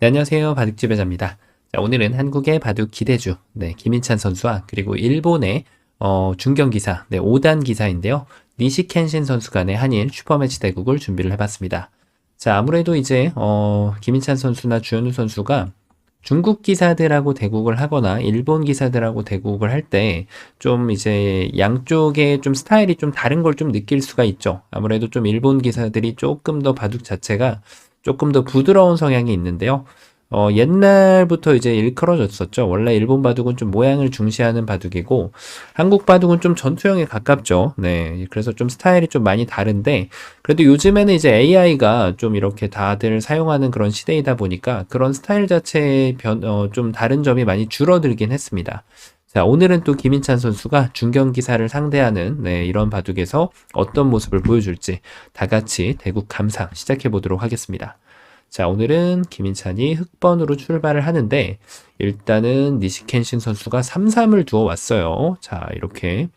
네, 안녕하세요. 바둑 지배자입니다. 자, 오늘은 한국의 바둑 기대주, 네, 김인찬 선수와 그리고 일본의 어, 중견 기사, 네, 5단 기사인데요. 니시켄신 선수 간의 한일 슈퍼매치 대국을 준비를 해봤습니다. 자, 아무래도 이제 어, 김인찬 선수나 주현우 선수가 중국 기사들하고 대국을 하거나 일본 기사들하고 대국을 할 때 좀 이제 양쪽의 좀 스타일이 좀 다른 걸 좀 느낄 수가 있죠. 아무래도 좀 일본 기사들이 조금 더 바둑 자체가 조금 더 부드러운 성향이 있는데요. 어, 옛날부터 이제 일컬어졌었죠. 원래 일본 바둑은 좀 모양을 중시하는 바둑이고, 한국 바둑은 좀 전투형에 가깝죠. 네. 그래서 좀 스타일이 좀 많이 다른데, 그래도 요즘에는 이제 AI가 좀 이렇게 다들 사용하는 그런 시대이다 보니까 그런 스타일 자체의 변, 어, 좀 다른 점이 많이 줄어들긴 했습니다. 자, 오늘은 또 김인찬 선수가 중견 기사를 상대하는 네, 이런 바둑에서 어떤 모습을 보여줄지 다 같이 대국 감상 시작해 보도록 하겠습니다. 자, 오늘은 김인찬이 흑번으로 출발을 하는데 일단은 니시켄신 선수가 3-3을 두어 왔어요. 자, 이렇게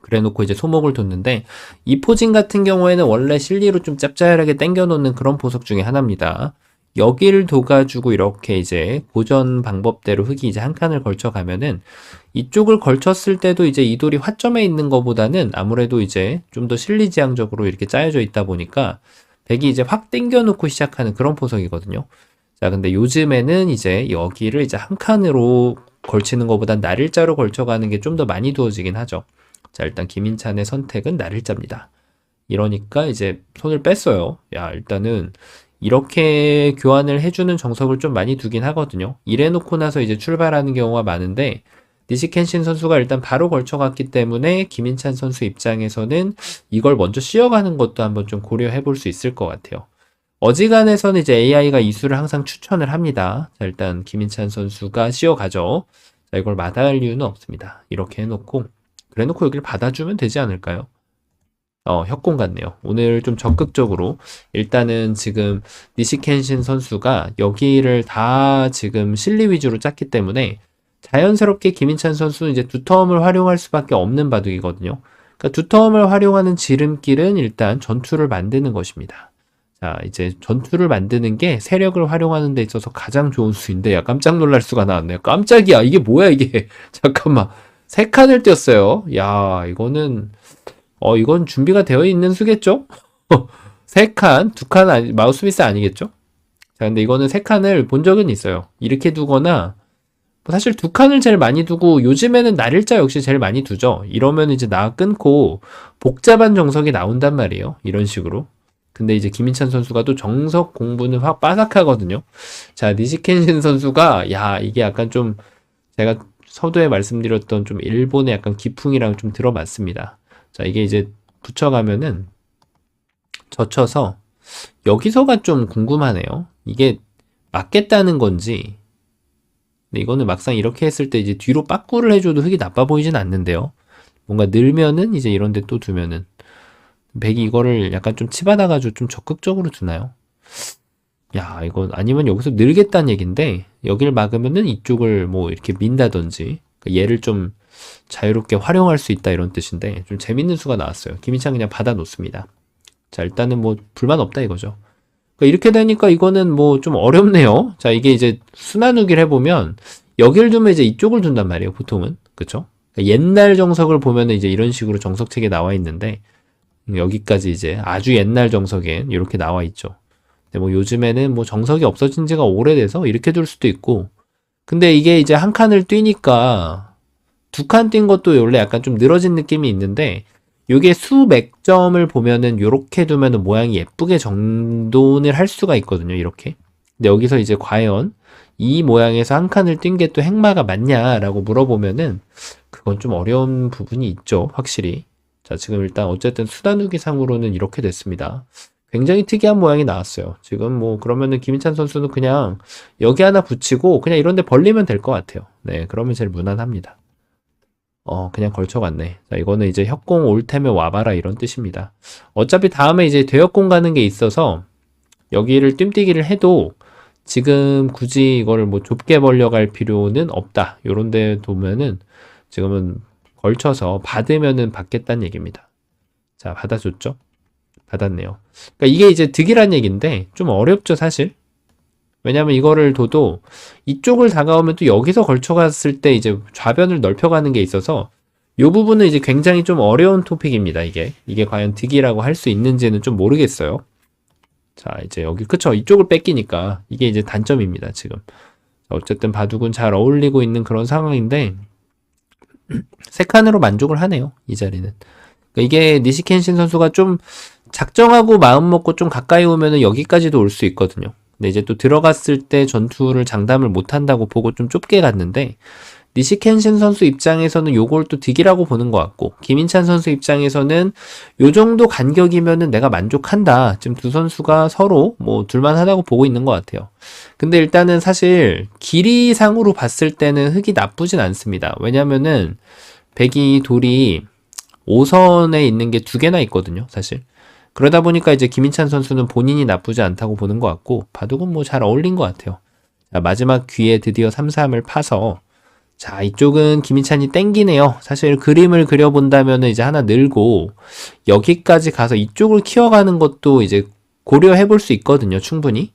그래 놓고 이제 소목을 뒀는데 이 포진 같은 경우에는 원래 실리로 좀 짭짤하게 당겨 놓는 그런 보석 중에 하나입니다. 여기를 둬가지고 이렇게 이제 고전 방법대로 흙이 이제 한 칸을 걸쳐 가면은 이쪽을 걸쳤을 때도 이제 이 돌이 화점에 있는 것보다는 아무래도 이제 좀 더 실리지향적으로 이렇게 짜여져 있다 보니까 백이 이제 확 당겨 놓고 시작하는 그런 포석이거든요. 자, 근데 요즘에는 이제 여기를 이제 한 칸으로 걸치는 것보다 날일자로 걸쳐가는 게 좀 더 많이 두어지긴 하죠. 자, 일단 김인찬의 선택은 날일자입니다. 이러니까 이제 손을 뺐어요. 야, 일단은 이렇게 교환을 해주는 정석을 좀 많이 두긴 하거든요. 이래놓고 나서 이제 출발하는 경우가 많은데, 니시켄신 선수가 일단 바로 걸쳐갔기 때문에 김인찬 선수 입장에서는 이걸 먼저 씌어가는 것도 한번 좀 고려해 볼 수 있을 것 같아요. 어지간해서는 이제 AI가 이 수를 항상 추천을 합니다. 자, 일단 김인찬 선수가 씌어가죠. 자, 이걸 마다할 이유는 없습니다. 이렇게 해놓고, 그래 놓고 여기를 받아주면 되지 않을까요? 어, 협공 같네요. 오늘 좀 적극적으로 일단은 지금 니시켄신 선수가 여기를 다 지금 실리 위주로 짰기 때문에 자연스럽게 김인찬 선수는 이제 두텀을 활용할 수밖에 없는 바둑이거든요. 그러니까 두텀을 활용하는 지름길은 일단 전투를 만드는 것입니다. 자, 이제 전투를 만드는 게 세력을 활용하는 데 있어서 가장 좋은 수인데, 야, 깜짝 놀랄 수가 나왔네요. 깜짝이야. 이게 뭐야, 이게. 잠깐만. 세 칸을 띄었어요. 야, 이거는, 어, 이건 준비가 되어 있는 수겠죠? 세 칸, 두 칸, 아니, 마우스 미스 아니겠죠? 자, 근데 이거는 세 칸을 본 적은 있어요. 이렇게 두거나, 뭐 사실 두 칸을 제일 많이 두고 요즘에는 날일자 역시 제일 많이 두죠. 이러면 이제 나 끊고 복잡한 정석이 나온단 말이에요. 이런 식으로. 근데 이제 김인찬 선수가 또 정석 공부는 확 빠삭하거든요. 자, 니시켄신 선수가 야, 이게 약간 좀 제가 서두에 말씀드렸던 좀 일본의 약간 기풍이랑 좀 들어맞습니다. 자, 이게 이제 붙여가면은 젖혀서 여기서가 좀 궁금하네요. 이게 맞겠다는 건지 근데 이거는 막상 이렇게 했을 때 이제 뒤로 빠꾸를 해줘도 흙이 나빠 보이진 않는데요. 뭔가 늘면은 이제 이런 데 또 두면은 백이 이거를 약간 좀 치받아가지고 좀 적극적으로 두나요? 야, 이거 아니면 여기서 늘겠다는 얘긴데 여기를 막으면은 이쪽을 뭐 이렇게 민다든지 그러니까 얘를 좀 자유롭게 활용할 수 있다 이런 뜻인데 좀 재밌는 수가 나왔어요. 김인창 그냥 받아 놓습니다. 자, 일단은 뭐 불만 없다 이거죠. 그러니까 이렇게 되니까 이거는 뭐 좀 어렵네요. 자, 이게 이제 순환우기를 해보면 여기를 두면 이제 이쪽을 둔단 말이에요. 보통은. 그쵸? 그러니까 옛날 정석을 보면 이제 이런 식으로 정석책에 나와 있는데 여기까지 이제 아주 옛날 정석엔 이렇게 나와 있죠. 근데 뭐 요즘에는 뭐 정석이 없어진 지가 오래돼서 이렇게 둘 수도 있고 근데 이게 이제 한 칸을 뛰니까 두 칸 뛴 것도 원래 약간 좀 늘어진 느낌이 있는데 요게 수백 점을 보면은 요렇게 두면은 모양이 예쁘게 정돈을 할 수가 있거든요. 이렇게. 근데 여기서 이제 과연 이 모양에서 한 칸을 뛴 게 또 행마가 맞냐라고 물어보면은 그건 좀 어려운 부분이 있죠. 확실히. 자, 지금 일단 어쨌든 수단우기 상으로는 이렇게 됐습니다. 굉장히 특이한 모양이 나왔어요. 지금 뭐 그러면은 김인찬 선수는 그냥 여기 하나 붙이고 그냥 이런 데 벌리면 될 것 같아요. 네, 그러면 제일 무난합니다. 어, 그냥 걸쳐갔네. 자, 이거는 이제 협공 올 테면 와봐라 이런 뜻입니다. 어차피 다음에 이제 대역공 가는 게 있어서 여기를 뜀뛰기를 해도 지금 굳이 이거를 뭐 좁게 벌려갈 필요는 없다. 요런 데 두면은 지금은 걸쳐서 받으면은 받겠다는 얘기입니다. 자, 받아줬죠? 받았네요. 그러니까 이게 이제 득이란 얘기인데 좀 어렵죠, 사실. 왜냐면 이거를 둬도 이쪽을 다가오면 또 여기서 걸쳐갔을 때 이제 좌변을 넓혀가는 게 있어서 이 부분은 이제 굉장히 좀 어려운 토픽입니다. 이게 이게 과연 득이라고 할 수 있는지는 좀 모르겠어요. 자 이제 여기 그쵸 이쪽을 뺏기니까 이게 이제 단점입니다. 지금 어쨌든 바둑은 잘 어울리고 있는 그런 상황인데 세 칸으로 만족을 하네요. 이 자리는. 그러니까 이게 니시켄신 선수가 좀 작정하고 마음 먹고 좀 가까이 오면은 여기까지도 올 수 있거든요. 근데 이제 또 들어갔을 때 전투를 장담을 못 한다고 보고 좀 좁게 갔는데 니시켄신 선수 입장에서는 요걸 또 득이라고 보는 것 같고 김인찬 선수 입장에서는 요 정도 간격이면은 내가 만족한다. 지금 두 선수가 서로 뭐 둘만하다고 보고 있는 것 같아요. 근데 일단은 사실 길이상으로 봤을 때는 흙이 나쁘진 않습니다. 왜냐면은 백이 돌이 5선에 있는 게 두 개나 있거든요, 사실. 그러다 보니까 이제 김인찬 선수는 본인이 나쁘지 않다고 보는 것 같고, 바둑은 뭐 잘 어울린 것 같아요. 자, 마지막 귀에 드디어 3, 3을 파서, 자, 이쪽은 김인찬이 땡기네요. 사실 그림을 그려본다면 이제 하나 늘고, 여기까지 가서 이쪽을 키워가는 것도 이제 고려해 볼 수 있거든요, 충분히.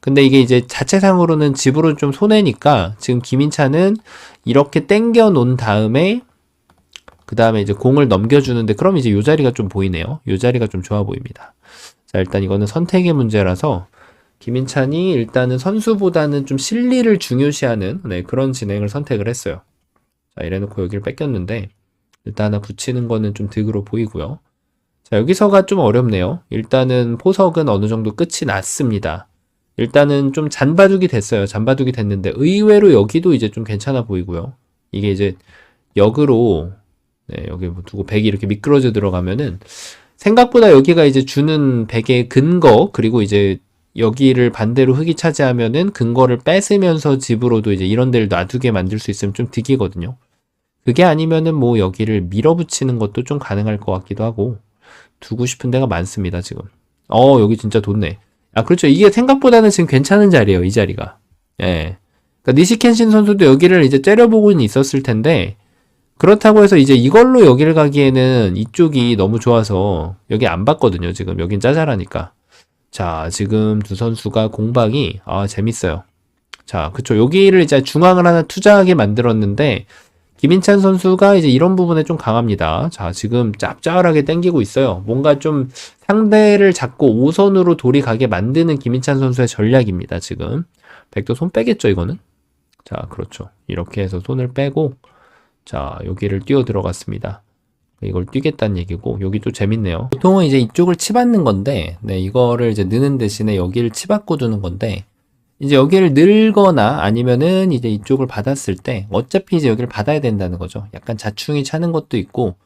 근데 이게 이제 자체상으로는 집으로 좀 손해니까, 지금 김인찬은 이렇게 땡겨 놓은 다음에, 그 다음에 이제 공을 넘겨주는데 그럼 이제 요 자리가 좀 보이네요. 요 자리가 좀 좋아 보입니다. 자, 일단 이거는 선택의 문제라서 김인찬이 일단은 선수보다는 좀 실리를 중요시하는 네, 그런 진행을 선택을 했어요. 자, 이래놓고 여기를 뺏겼는데 일단 하나 붙이는 거는 좀 득으로 보이고요. 자, 여기서가 좀 어렵네요. 일단은 포석은 어느 정도 끝이 났습니다. 일단은 좀 잔바둑이 됐어요. 잔바둑이 됐는데 의외로 여기도 이제 좀 괜찮아 보이고요. 이게 이제 역으로 네, 여기 뭐 두고 백이 이렇게 미끄러져 들어가면은 생각보다 여기가 이제 주는 백의 근거 그리고 이제 여기를 반대로 흙이 차지하면은 근거를 뺏으면서 집으로도 이제 이런 데를 놔두게 만들 수 있으면 좀 득이거든요. 그게 아니면은 뭐 여기를 밀어붙이는 것도 좀 가능할 것 같기도 하고 두고 싶은 데가 많습니다 지금. 어 여기 진짜 좋네. 아 그렇죠. 이게 생각보다는 지금 괜찮은 자리예요 이 자리가. 예. 그러니까 니시켄신 선수도 여기를 이제 째려보고는 있었을 텐데 그렇다고 해서 이제 이걸로 여기를 가기에는 이쪽이 너무 좋아서 여기 안 봤거든요. 지금 여긴 짜잘하니까. 자, 지금 두 선수가 공방이 아, 재밌어요. 자, 그쵸. 여기를 이제 중앙을 하나 투자하게 만들었는데 김인찬 선수가 이제 이런 부분에 좀 강합니다. 자, 지금 짭짤하게 땡기고 있어요. 뭔가 좀 상대를 잡고 5선으로 돌이 가게 만드는 김인찬 선수의 전략입니다. 지금. 백도 손 빼겠죠, 이거는? 자, 그렇죠. 이렇게 해서 손을 빼고 자, 여기를 뛰어 들어갔습니다. 이걸 뛰겠다는 얘기고, 여기 또 재밌네요. 보통은 이제 이쪽을 치받는 건데, 네, 이거를 이제 느는 대신에 여기를 치받고 두는 건데, 이제 여기를 늘거나 아니면은 이제 이쪽을 받았을 때, 어차피 이제 여기를 받아야 된다는 거죠. 약간 자충이 차는 것도 있고,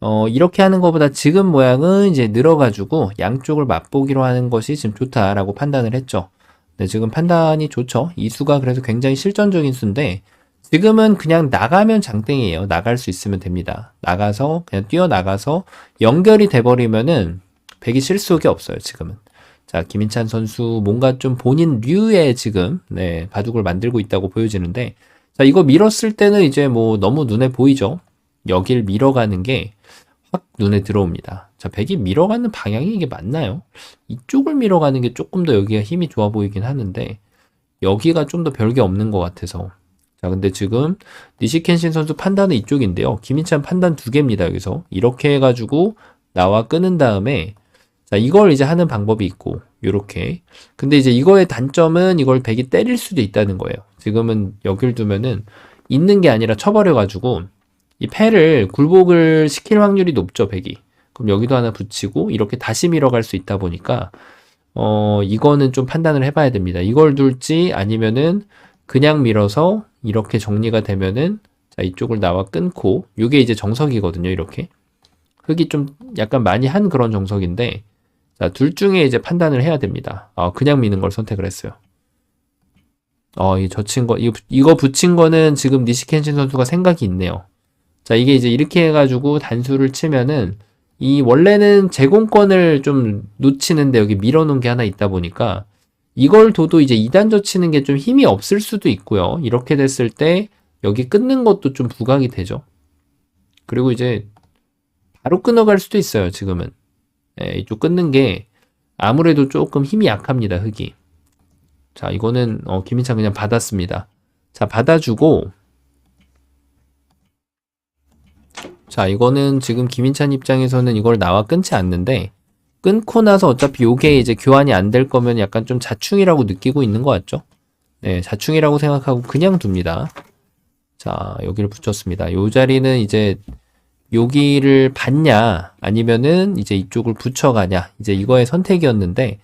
어, 이렇게 하는 것보다 지금 모양은 이제 늘어가지고 양쪽을 맛보기로 하는 것이 지금 좋다라고 판단을 했죠. 네, 지금 판단이 좋죠. 이 수가 그래서 굉장히 실전적인 수인데, 지금은 그냥 나가면 장땡이에요. 나갈 수 있으면 됩니다. 나가서 그냥 뛰어나가서 연결이 돼버리면은 백이 실속이 없어요. 지금은. 자 김인찬 선수 뭔가 좀 본인 류의 지금 네 바둑을 만들고 있다고 보여지는데 자 이거 밀었을 때는 이제 뭐 너무 눈에 보이죠. 여길 밀어가는 게 확 눈에 들어옵니다. 자 백이 밀어가는 방향이 이게 맞나요? 이쪽을 밀어가는 게 조금 더 여기가 힘이 좋아 보이긴 하는데 여기가 좀 더 별게 없는 것 같아서 자, 근데 지금 니시켄신 선수 판단은 이쪽인데요. 김인찬 판단 두 개입니다, 여기서. 이렇게 해가지고 나와 끄는 다음에 자, 이걸 이제 하는 방법이 있고, 요렇게. 근데 이제 이거의 단점은 이걸 백이 때릴 수도 있다는 거예요. 지금은 여길 두면은 있는 게 아니라 쳐버려가지고 이 패를 굴복을 시킬 확률이 높죠, 백이. 그럼 여기도 하나 붙이고 이렇게 다시 밀어갈 수 있다 보니까 어, 이거는 좀 판단을 해봐야 됩니다. 이걸 둘지 아니면은 그냥 밀어서 이렇게 정리가 되면은 자 이쪽을 나와 끊고 이게 이제 정석이거든요 이렇게. 흙이 좀 약간 많이 한 그런 정석인데 자 둘 중에 이제 판단을 해야 됩니다. 아 그냥 미는 걸 선택을 했어요. 어 이 젖힌 거 이거, 이거 붙인 거는 지금 니시켄신 선수가 생각이 있네요. 자 이게 이제 이렇게 해가지고 단수를 치면은 이 원래는 제공권을 좀 놓치는데 여기 밀어놓은 게 하나 있다 보니까 이걸 둬도 이제 2단 젖히는 게 좀 힘이 없을 수도 있고요. 이렇게 됐을 때 여기 끊는 것도 좀 부각이 되죠. 그리고 이제 바로 끊어갈 수도 있어요. 지금은 예, 이쪽 끊는 게 아무래도 조금 힘이 약합니다. 흙이 자, 이거는 어, 김인찬 그냥 받았습니다. 자, 받아주고 자, 이거는 지금 김인찬 입장에서는 이걸 나와 끊지 않는데 끊고 나서 어차피 요게 이제 교환이 안 될 거면 약간 좀 자충이라고 느끼고 있는 것 같죠? 네, 자충이라고 생각하고 그냥 둡니다. 자, 여기를 붙였습니다. 요 자리는 이제 여기를 받냐 아니면은 이제 이쪽을 붙여가냐 이제 이거의 선택이었는데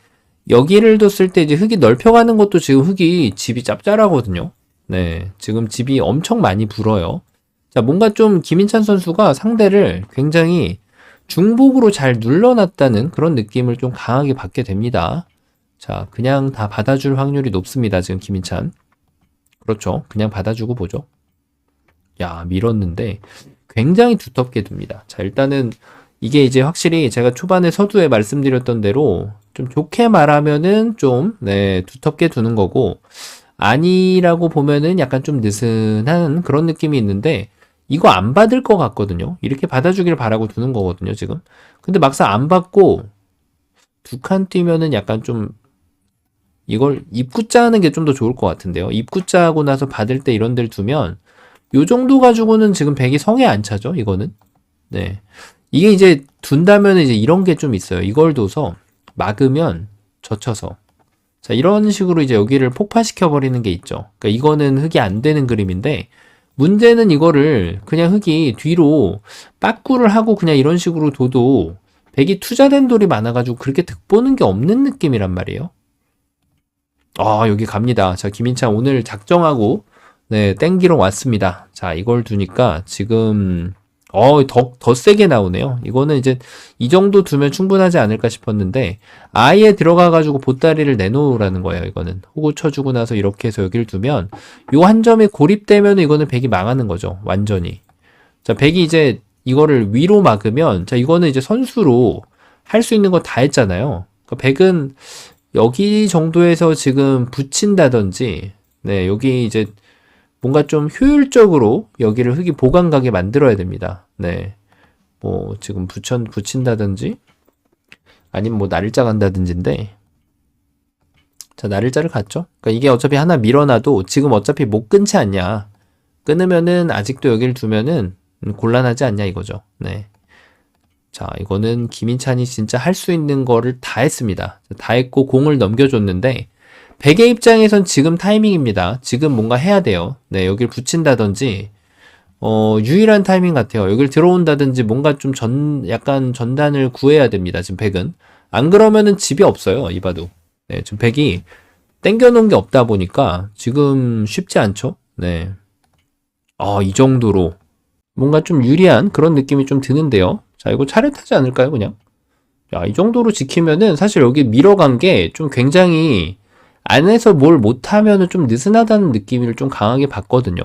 여기를 뒀을 때 이제 흙이 넓혀가는 것도 지금 흙이 집이 짭짤하거든요. 네, 지금 집이 엄청 많이 불어요. 자, 뭔가 좀 김인찬 선수가 상대를 굉장히 중복으로 잘 눌러놨다는 그런 느낌을 좀 강하게 받게 됩니다. 자, 그냥 다 받아줄 확률이 높습니다. 지금 김인찬. 그렇죠. 그냥 받아주고 보죠. 야, 밀었는데 굉장히 두텁게 둡니다. 자, 일단은 이게 이제 확실히 제가 초반에 서두에 말씀드렸던 대로 좀 좋게 말하면은 좀, 네, 두텁게 두는 거고, 아니라고 보면은 약간 좀 느슨한 그런 느낌이 있는데, 이거 안 받을 것 같거든요. 이렇게 받아주길 바라고 두는 거거든요, 지금. 근데 막상 안 받고, 두 칸 뛰면은 약간 좀, 이걸 입구자 하는 게 좀 더 좋을 것 같은데요. 입구자 하고 나서 받을 때 이런 데를 두면, 요 정도 가지고는 지금 100이 성에 안 차죠, 이거는. 네. 이게 이제 둔다면 이제 이런 게 좀 있어요. 이걸 둬서 막으면 젖혀서. 자, 이런 식으로 이제 여기를 폭파시켜 버리는 게 있죠. 그러니까 이거는 흙이 안 되는 그림인데 문제는 이거를 그냥 흙이 뒤로 빠꾸를 하고 그냥 이런 식으로 둬도 백이 투자된 돌이 많아가지고 그렇게 득보는 게 없는 느낌이란 말이에요. 아, 여기 갑니다. 자, 김인찬 오늘 작정하고 네, 땡기러 왔습니다. 자, 이걸 두니까 지금 어, 더, 더 세게 나오네요. 이거는 이제 이 정도 두면 충분하지 않을까 싶었는데 아예 들어가가지고 보따리를 내놓으라는 거예요. 이거는 호구 쳐주고 나서 이렇게 해서 여기를 두면 요 한 점에 고립되면 이거는 백이 망하는 거죠. 완전히. 자, 백이 이제 이거를 위로 막으면 자, 이거는 이제 선수로 할 수 있는 거 다 했잖아요. 그러니까 백은 여기 정도에서 지금 붙인다든지 네, 여기 이제 뭔가 좀 효율적으로 여기를 흙이 보강 가게 만들어야 됩니다. 네. 뭐 지금 붙여 붙인다든지 아니면 뭐 날짜 간다든지인데 자 날짜를 갔죠. 그러니까 이게 어차피 하나 밀어놔도 지금 어차피 못 끊지 않냐. 끊으면은 아직도 여기를 두면은 곤란하지 않냐 이거죠. 네. 자 이거는 김인찬이 진짜 할 수 있는 거를 다 했습니다. 다 했고 공을 넘겨줬는데 백의 입장에선 지금 타이밍입니다. 지금 뭔가 해야 돼요. 네, 여기를 붙인다든지, 어, 유일한 타이밍 같아요. 여기를 들어온다든지 뭔가 좀 전, 약간 전단을 구해야 됩니다. 지금 백은. 안 그러면은 집이 없어요. 이봐도. 네, 지금 백이 땡겨놓은 게 없다 보니까 지금 쉽지 않죠? 네. 아, 이 정도로. 뭔가 좀 유리한 그런 느낌이 좀 드는데요. 자, 이거 차례타지 않을까요, 그냥? 야, 이 정도로 지키면은 사실 여기 밀어간 게 좀 굉장히 안에서 뭘 못하면은 좀 느슨하다는 느낌을 좀 강하게 받거든요.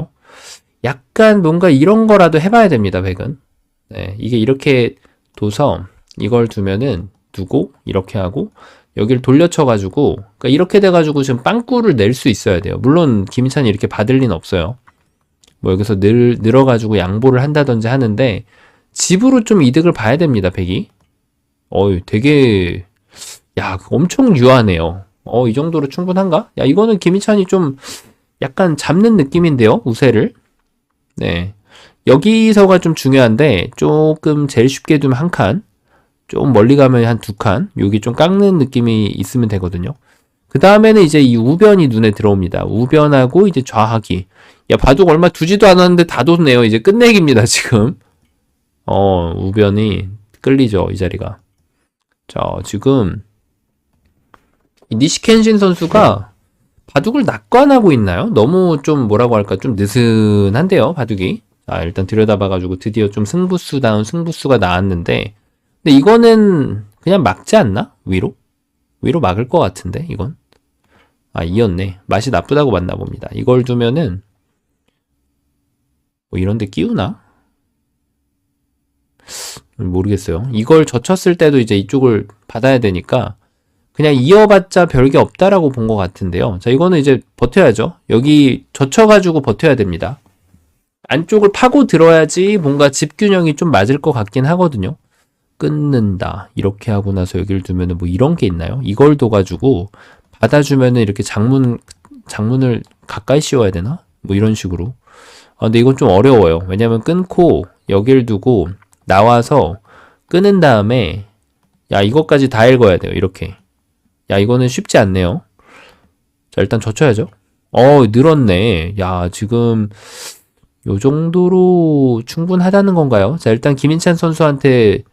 약간 뭔가 이런 거라도 해봐야 됩니다, 백은. 네, 이게 이렇게 둬서 이걸 두면은 두고 이렇게 하고 여기를 돌려쳐가지고 그러니까 이렇게 돼가지고 지금 빵꾸를 낼 수 있어야 돼요. 물론 김인찬이 이렇게 받을 리는 없어요. 뭐 여기서 늘 늘어가지고 양보를 한다든지 하는데 집으로 좀 이득을 봐야 됩니다, 백이. 어이, 되게 야 엄청 유하네요. 어, 이 정도로 충분한가? 야, 이거는 김희찬이 좀 약간 잡는 느낌인데요, 우세를. 네. 여기서가 좀 중요한데, 조금 제일 쉽게 두면 한 칸, 좀 멀리 가면 한 두 칸, 여기 좀 깎는 느낌이 있으면 되거든요. 그 다음에는 이제 이 우변이 눈에 들어옵니다. 우변하고 이제 좌하기. 야, 바둑 얼마 두지도 않았는데 다 뒀네요. 이제 끝내기입니다, 지금. 어, 우변이 끌리죠, 이 자리가. 자, 지금 니시켄신 선수가 바둑을 낙관하고 있나요? 너무 좀 뭐라고 할까 좀 느슨한데요 바둑이 자 일단 들여다봐가지고 드디어 좀 승부수다운 승부수가 나왔는데 근데 이거는 그냥 막지 않나? 위로? 위로 막을 것 같은데 이건 아 이었네 맛이 나쁘다고 봤나 봅니다 이걸 두면은 뭐 이런데 끼우나? 모르겠어요 이걸 젖혔을 때도 이제 이쪽을 받아야 되니까 그냥 이어봤자 별게 없다라고 본 것 같은데요. 자, 이거는 이제 버텨야죠. 여기 젖혀가지고 버텨야 됩니다. 안쪽을 파고 들어야지 뭔가 집균형이 좀 맞을 것 같긴 하거든요. 끊는다. 이렇게 하고 나서 여기를 두면 뭐 이런 게 있나요? 이걸 둬가지고 받아주면은 이렇게 장문 장문을 가까이 씌워야 되나? 뭐 이런 식으로. 아, 근데 이건 좀 어려워요. 왜냐면 끊고 여길 두고 나와서 끊은 다음에 야 이것까지 다 읽어야 돼요. 이렇게. 야 이거는 쉽지 않네요. 자 일단 젖혀야죠. 어 늘었네. 야 지금 요 정도로 충분하다는 건가요? 자 일단 김인찬 선수한테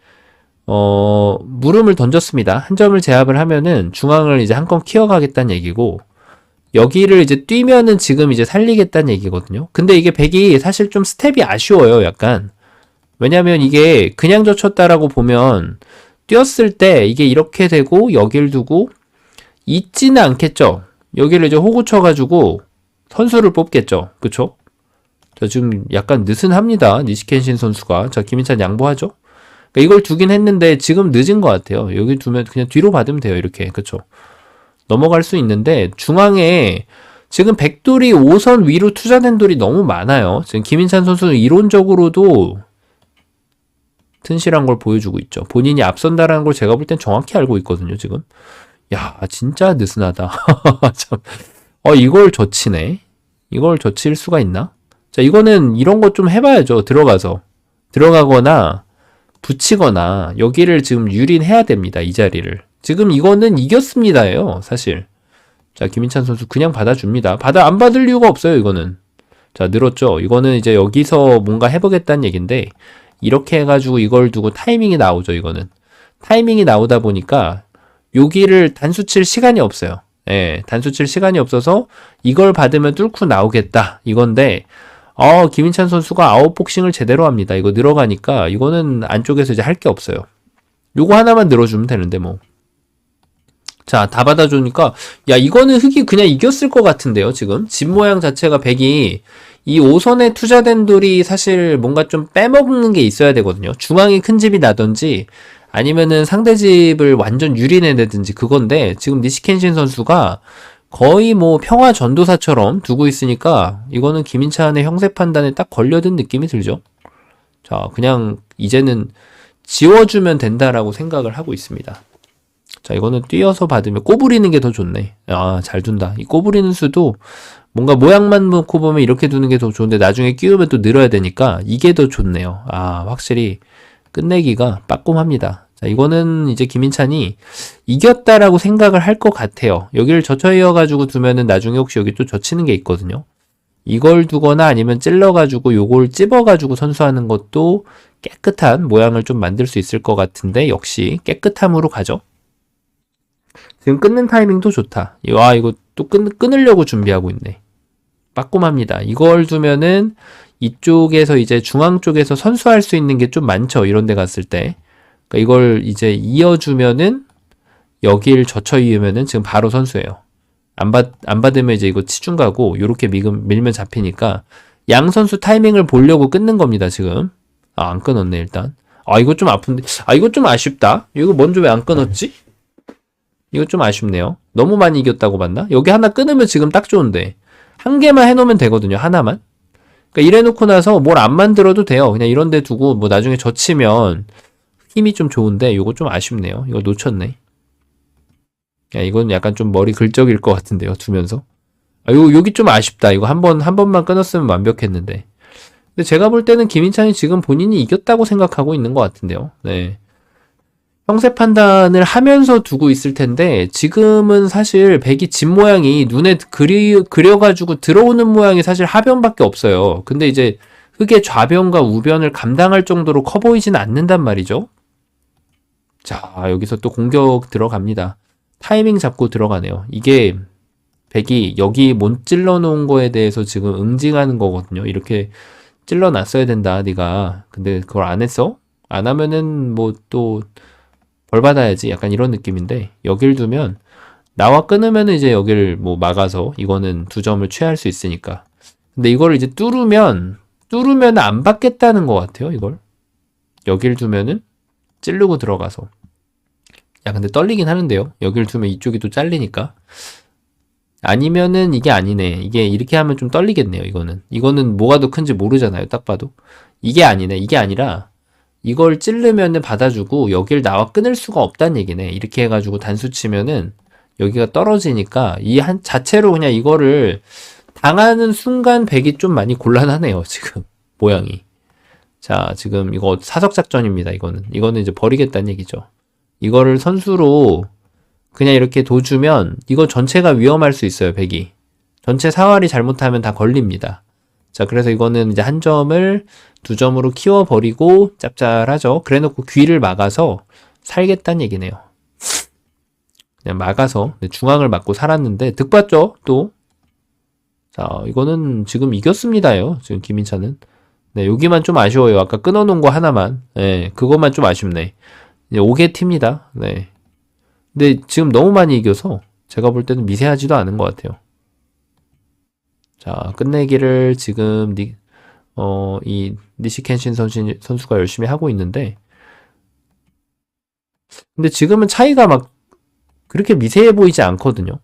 어 물음을 던졌습니다. 한 점을 제압을 하면은 중앙을 이제 한 건 키워가겠다는 얘기고 여기를 이제 뛰면은 지금 이제 살리겠다는 얘기거든요. 근데 이게 백이 사실 좀 스텝이 아쉬워요. 약간 왜냐면 이게 그냥 젖혔다라고 보면 뛰었을 때 이게 이렇게 되고 여길 두고 있지는 않겠죠. 여기를 이제 호구 쳐가지고 선수를 뽑겠죠. 그쵸? 자, 지금 약간 느슨합니다. 니시켄신 선수가. 자, 김인찬 양보하죠? 그러니까 이걸 두긴 했는데 지금 늦은 것 같아요. 여기 두면 그냥 뒤로 받으면 돼요. 이렇게. 그쵸? 넘어갈 수 있는데 중앙에 지금 백돌이 5선 위로 투자된 돌이 너무 많아요. 지금 김인찬 선수는 이론적으로도 튼실한 걸 보여주고 있죠. 본인이 앞선다라는 걸 제가 볼 땐 정확히 알고 있거든요, 지금. 야, 진짜 느슨하다. 참. 어, 이걸 젖히네. 이걸 젖힐 수가 있나? 자, 이거는 이런 것 좀 해봐야죠. 들어가서. 들어가거나, 붙이거나, 여기를 지금 유린해야 됩니다. 이 자리를. 지금 이거는 이겼습니다예요. 사실. 자, 김인찬 선수 그냥 받아줍니다. 받아, 안 받을 이유가 없어요. 이거는. 자, 늘었죠. 이거는 이제 여기서 뭔가 해보겠다는 얘긴데, 이렇게 해가지고 이걸 두고 타이밍이 나오죠. 이거는. 타이밍이 나오다 보니까, 여기를 단수 칠 시간이 없어요. 예, 단수 칠 시간이 없어서 이걸 받으면 뚫고 나오겠다. 이건데, 어, 김인찬 선수가 아웃 복싱을 제대로 합니다. 이거 늘어가니까 이거는 안쪽에서 이제 할 게 없어요. 요거 하나만 늘어주면 되는데 뭐. 자, 다 받아주니까, 야, 이거는 흙이 그냥 이겼을 것 같은데요, 지금. 집 모양 자체가 백이, 이 5선에 투자된 돌이 사실 뭔가 좀 빼먹는 게 있어야 되거든요. 중앙이 큰 집이 나든지, 아니면은 상대 집을 완전 유린해내든지 그건데, 지금 니시켄신 선수가 거의 뭐 평화 전도사처럼 두고 있으니까, 이거는 김인찬의 형세 판단에 딱 걸려든 느낌이 들죠. 자, 그냥 이제는 지워주면 된다라고 생각을 하고 있습니다. 자, 이거는 뛰어서 받으면 꼬부리는 게 더 좋네. 아, 잘 둔다. 이 꼬부리는 수도 뭔가 모양만 놓고 보면 이렇게 두는 게 더 좋은데 나중에 끼우면 또 늘어야 되니까 이게 더 좋네요. 아, 확실히 끝내기가 빠꼼합니다. 자, 이거는 이제 김인찬이 이겼다라고 생각을 할 것 같아요. 여기를 젖혀 이어가지고 두면은 나중에 혹시 여기 또 젖히는 게 있거든요. 이걸 두거나 아니면 찔러가지고 요걸 찝어가지고 선수하는 것도 깨끗한 모양을 좀 만들 수 있을 것 같은데 역시 깨끗함으로 가죠. 지금 끊는 타이밍도 좋다. 와, 이거 또 끊, 끊으려고 준비하고 있네. 빠꼼합니다. 이걸 두면은 이쪽에서 이제 중앙 쪽에서 선수할 수 있는 게 좀 많죠. 이런 데 갔을 때. 그러니까 이걸 이제 이어주면은 여길 젖혀 이으면은 지금 바로 선수예요. 안 받, 안 받으면 이제 이거 치중 가고 요렇게 밀면, 밀면 잡히니까 양 선수 타이밍을 보려고 끊는 겁니다. 지금. 아, 안 끊었네, 일단. 아, 이거 좀 아픈데. 아, 이거 좀 아쉽다. 이거 먼저 왜 안 끊었지? 이거 좀 아쉽네요. 너무 많이 이겼다고 봤나? 여기 하나 끊으면 지금 딱 좋은데. 한 개만 해놓으면 되거든요. 하나만. 그러니까 이래놓고 나서 뭘 안 만들어도 돼요. 그냥 이런 데 두고 뭐 나중에 젖히면 힘이 좀 좋은데 이거 좀 아쉽네요. 이거 놓쳤네. 야, 이건 약간 좀 머리 긁적일 것 같은데요. 두면서. 아, 요, 여기 좀 아쉽다. 이거 한 번, 한 번만 끊었으면 완벽했는데. 근데 제가 볼 때는 김인찬이 지금 본인이 이겼다고 생각하고 있는 것 같은데요. 네. 형세 판단을 하면서 두고 있을 텐데 지금은 사실 백이 집 모양이 눈에 그리, 그려가지고 들어오는 모양이 사실 하변밖에 없어요. 근데 이제 흙의 좌변과 우변을 감당할 정도로 커 보이진 않는단 말이죠. 자 여기서 또 공격 들어갑니다. 타이밍 잡고 들어가네요. 이게 백이 여기 못 찔러 놓은 거에 대해서 지금 응징하는 거거든요. 이렇게 찔러 놨어야 된다, 네가. 근데 그걸 안 했어? 안 하면은 뭐 또 벌 받아야지 약간 이런 느낌인데 여길 두면 나와 끊으면 이제 여기를 뭐 막아서 이거는 두 점을 취할 수 있으니까 근데 이걸 이제 뚫으면 뚫으면 안 받겠다는 것 같아요 이걸 여길 두면은 찌르고 들어가서. 야 근데 떨리긴 하는데요. 여길 두면 이쪽이 또 잘리니까. 아니면은 이게 아니네. 이게 이렇게 하면 좀 떨리겠네요 이거는. 이거는 뭐가 더 큰지 모르잖아요 딱 봐도. 이게 아니네. 이게 아니라 이걸 찌르면은 받아주고 여길 나와 끊을 수가 없다는 얘기네. 이렇게 해가지고 단수 치면은 여기가 떨어지니까 이 한 자체로 그냥 이거를 당하는 순간 백이 좀 많이 곤란하네요, 지금. 모양이. 자, 지금 이거 사석 작전입니다, 이거는. 이거는 이제 버리겠다는 얘기죠. 이거를 선수로 그냥 이렇게 도주면 이거 전체가 위험할 수 있어요, 백이. 전체 사활이 잘못하면 다 걸립니다. 자, 그래서 이거는 이제 한 점을 두 점으로 키워버리고 짭짤하죠. 그래 놓고 귀를 막아서 살겠다는 얘기네요. 그냥 막아서 네, 중앙을 막고 살았는데 득 봤죠, 또. 자, 이거는 지금 이겼습니다요. 지금 김인찬은. 네, 여기만 좀 아쉬워요. 아까 끊어놓은 거 하나만. 네, 그것만 좀 아쉽네. 이제 5개 팀이다. 네. 근데 지금 너무 많이 이겨서 제가 볼 때는 미세하지도 않은 것 같아요. 자, 끝내기를 지금 니, 어, 이 니시켄신 선수, 선수가 열심히 하고 있는데, 근데 지금은 차이가 막 그렇게 미세해 보이지 않거든요.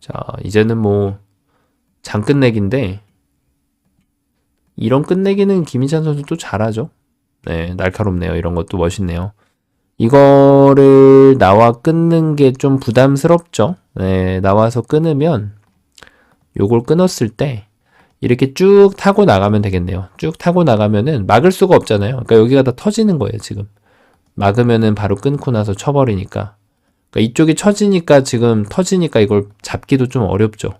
자, 이제는 뭐, 장 끝내기인데, 이런 끝내기는 김희찬 선수 또 잘하죠. 네, 날카롭네요. 이런 것도 멋있네요. 이거를 나와 끊는 게 좀 부담스럽죠. 네, 나와서 끊으면 요걸 끊었을 때 이렇게 쭉 타고 나가면 되겠네요. 쭉 타고 나가면은 막을 수가 없잖아요. 그러니까 여기가 다 터지는 거예요, 지금. 막으면은 바로 끊고 나서 쳐버리니까. 그러니까 이쪽이 쳐지니까 지금 터지니까 이걸 잡기도 좀 어렵죠.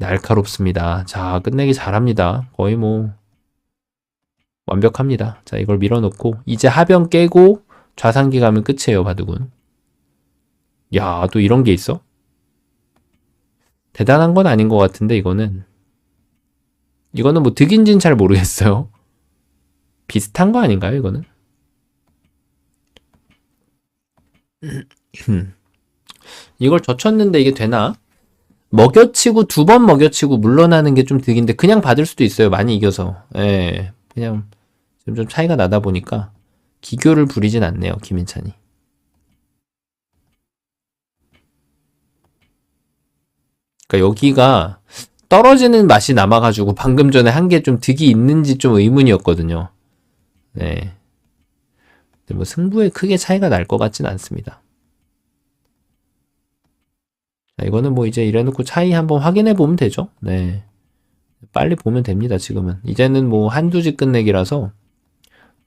날카롭습니다. 자, 끝내기 잘합니다. 거의 뭐 완벽합니다. 자, 이걸 밀어놓고 이제 하변 깨고 좌상기 가면 끝이에요, 바둑은. 야, 또 이런 게 있어? 대단한 건 아닌 것 같은데 이거는 이거는 뭐 득인지는 잘 모르겠어요. 비슷한 거 아닌가요, 이거는? 이걸 젖혔는데 이게 되나? 먹여치고 두 번 먹여치고 물러나는 게 좀 득인데 그냥 받을 수도 있어요. 많이 이겨서. 예. 그냥 좀 차이가 나다 보니까 기교를 부리진 않네요. 김인찬이. 그러니까 여기가 떨어지는 맛이 남아가지고 방금 전에 한 게 좀 득이 있는지 좀 의문이었거든요. 네. 근데 뭐 승부에 크게 차이가 날 것 같진 않습니다. 자, 이거는 뭐 이제 이래놓고 차이 한번 확인해 보면 되죠. 네. 빨리 보면 됩니다, 지금은. 이제는 뭐 한두 집 끝내기라서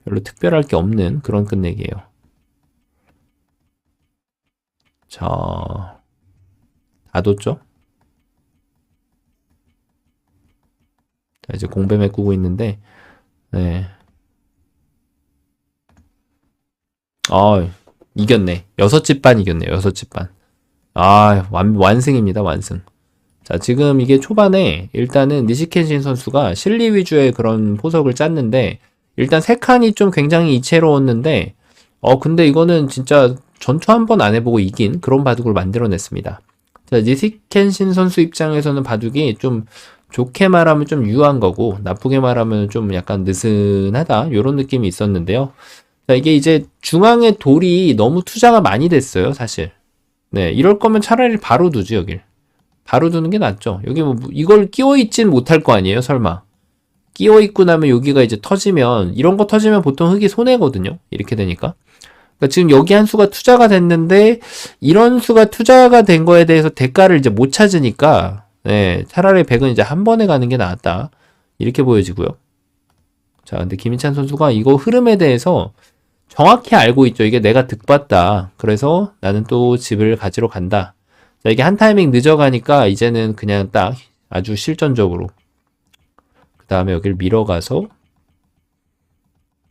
별로 특별할 게 없는 그런 끝내기예요. 자, 다 뒀죠? 자, 이제 공배 메꾸고 있는데, 네. 아, 이겼네. 여섯 집 반 이겼네요. 여섯 집 반. 아, 완, 완승입니다. 완승. 자, 지금 이게 초반에 일단은 니시켄신 선수가 실리 위주의 그런 포석을 짰는데, 일단 세 칸이 좀 굉장히 이채로웠는데, 어, 근데 이거는 진짜 전투 한 번 안 해보고 이긴 그런 바둑을 만들어냈습니다. 자, 니시켄신 선수 입장에서는 바둑이 좀 좋게 말하면 좀 유한 거고, 나쁘게 말하면 좀 약간 느슨하다, 요런 느낌이 있었는데요. 자, 이게 이제 중앙에 돌이 너무 투자가 많이 됐어요, 사실. 네, 이럴 거면 차라리 바로 두지, 여길. 바로 두는 게 낫죠. 여기 뭐, 이걸 끼워 있진 못할 거 아니에요, 설마. 끼워 있고 나면 여기가 이제 터지면, 이런 거 터지면 보통 흙이 손해거든요. 이렇게 되니까. 그러니까 지금 여기 한 수가 투자가 됐는데, 이런 수가 투자가 된 거에 대해서 대가를 이제 못 찾으니까, 네, 차라리 100은 이제 한 번에 가는 게 낫다. 이렇게 보여지고요. 자, 근데 김인찬 선수가 이거 흐름에 대해서 정확히 알고 있죠. 이게 내가 득봤다. 그래서 나는 또 집을 가지러 간다. 자, 이게 한 타이밍 늦어가니까 이제는 그냥 딱 아주 실전적으로. 그 다음에 여기를 밀어가서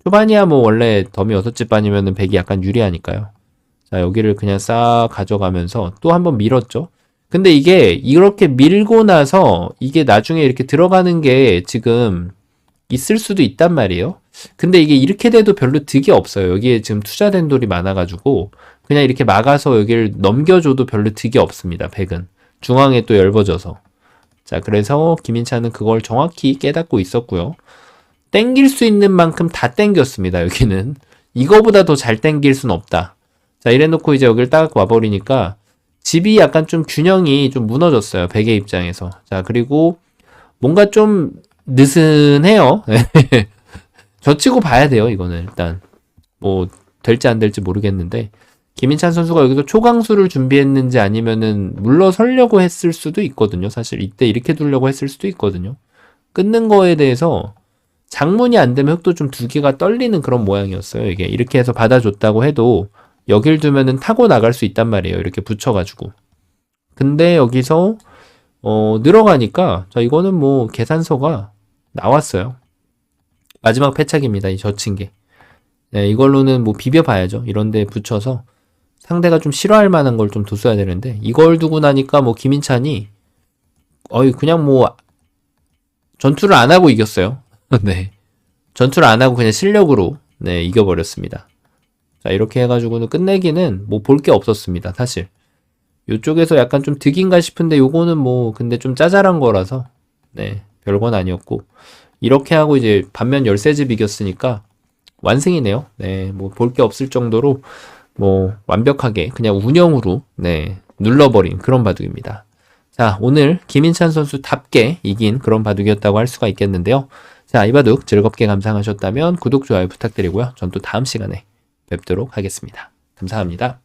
초반이야 뭐 원래 덤이 6집 반이면은 100이 약간 유리하니까요. 자, 여기를 그냥 싹 가져가면서 또 한번 밀었죠. 근데 이게 이렇게 밀고 나서 이게 나중에 이렇게 들어가는 게 지금 있을 수도 있단 말이에요. 근데 이게 이렇게 돼도 별로 득이 없어요. 여기에 지금 투자된 돌이 많아가지고 그냥 이렇게 막아서 여기를 넘겨줘도 별로 득이 없습니다. 백은 중앙에 또 넓어져서 자 그래서 김인찬은 그걸 정확히 깨닫고 있었고요. 땡길 수 있는 만큼 다 땡겼습니다. 여기는 이거보다 더 잘 땡길 순 없다. 자 이래놓고 이제 여기를 딱 와버리니까 집이 약간 좀 균형이 좀 무너졌어요. 백의 입장에서 자 그리고 뭔가 좀 느슨해요. 젖히고 봐야 돼요, 이거는 일단. 뭐 될지 안 될지 모르겠는데 김인찬 선수가 여기서 초강수를 준비했는지 아니면은 물러서려고 했을 수도 있거든요. 사실 이때 이렇게 두려고 했을 수도 있거든요. 끊는 거에 대해서 장문이 안 되면 흑도 좀 두 개가 떨리는 그런 모양이었어요. 이게 이렇게 해서 받아줬다고 해도 여길 두면은 타고 나갈 수 있단 말이에요. 이렇게 붙여가지고. 근데 여기서 어, 늘어가니까 자 이거는 뭐 계산서가 나왔어요. 마지막 패착입니다. 이 젖힌 게. 네, 이걸로는 뭐 비벼봐야죠. 이런데 붙여서 상대가 좀 싫어할 만한 걸 좀 뒀어야 되는데 이걸 두고 나니까 뭐 김인찬이 어이 그냥 뭐 전투를 안 하고 이겼어요. 네. 전투를 안 하고 그냥 실력으로 네, 이겨버렸습니다. 자, 이렇게 해가지고는 끝내기는 뭐 볼 게 없었습니다. 사실. 요쪽에서 약간 좀 득인가 싶은데 요거는 뭐 근데 좀 짜잘한 거라서 네, 별건 아니었고 이렇게 하고 이제 반면 열세집 이겼으니까 완승이네요. 네, 뭐 볼 게 없을 정도로 뭐 완벽하게 그냥 운영으로 네, 눌러버린 그런 바둑입니다. 자, 오늘 김인찬 선수답게 이긴 그런 바둑이었다고 할 수가 있겠는데요. 자, 이 바둑 즐겁게 감상하셨다면 구독, 좋아요 부탁드리고요. 전 또 다음 시간에 뵙도록 하겠습니다. 감사합니다.